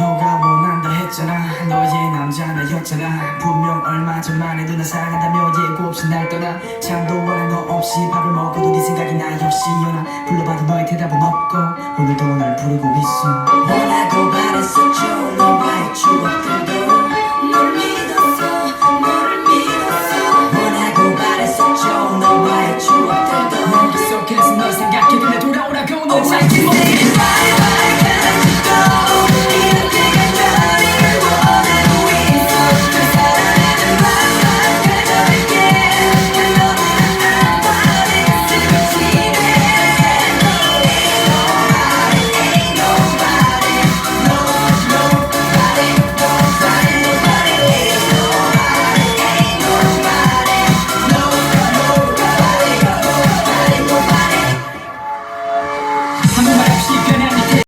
너가 원한다 했잖아. 남자 나였잖아 분명 얼마 전만 해도 나 사랑한다며 예고 없이 날 떠나. 잠도 안너 없이 밥을 먹어도 네 생각이 나. 역시 연아 불러봐도 너의 대답은 없고 오늘도 널 부르고 있어. 원하고 바랬었죠 너와의 추억들도 널 믿었어 너를 믿었어. 원하고 바랬었죠 너와의 추억들도. 그 머릿속에서 널 생각